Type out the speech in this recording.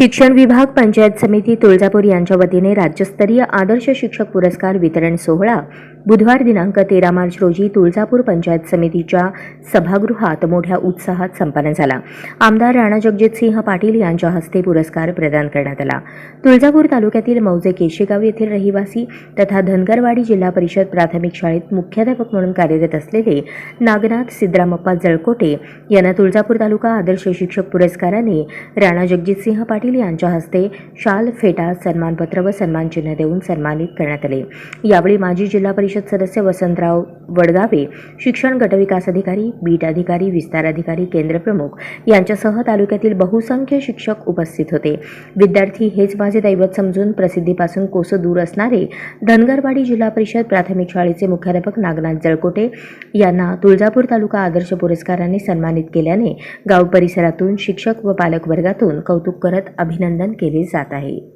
शिक्षण विभाग पंचायत समिती तुळजापूर यांच्या वतीने राज्यस्तरीय आदर्श शिक्षक पुरस्कार वितरण सोहळा बुधवार दिनांक तेरा मार्च रोजी तुळजापूर पंचायत समितीच्या सभागृहात मोठ्या उत्साहात संपन्न झाला. आमदार राणा जगजितसिंह पाटील यांच्या हस्ते पुरस्कार प्रदान करण्यात आला. तुळजापूर तालुक्यातील मौजे केशेगाव येथील रहिवासी तथा धनगरवाडी जिल्हा परिषद प्राथमिक शाळेत मुख्याध्यापक म्हणून कार्यरत असलेले नागनाथ सिद्रामप्पा जळकोटे यांना तुळजापूर तालुका आदर्श शिक्षक पुरस्काराने राणा जगजितसिंह पाटील यांच्या हस्ते शाल फेटा सन्मानपत्र व सन्मानचिन्ह देऊन सन्मानित करण्यात आले. यावेळी माजी जिल्हा परिषद परिषद सदस्य वसंतराव वडगावे शिक्षण गटविकास अधिकारी बीट अधिकारी विस्तार अधिकारी केंद्रप्रमुख यांच्यासह तालुक्यातील बहुसंख्य शिक्षक उपस्थित होते. विद्यार्थी हेच माझे दैवत समजून प्रसिद्धीपासून कोस दूर असणारे धनगरवाडी जिल्हा परिषद प्राथमिक शाळेचे मुख्याध्यापक नागनाथ जळकोटे यांना तुळजापूर तालुका आदर्श पुरस्काराने सन्मानित केल्याने गाव परिसरातून शिक्षक व पालक वर्गातून कौतुक करत अभिनंदन केले जात आहे.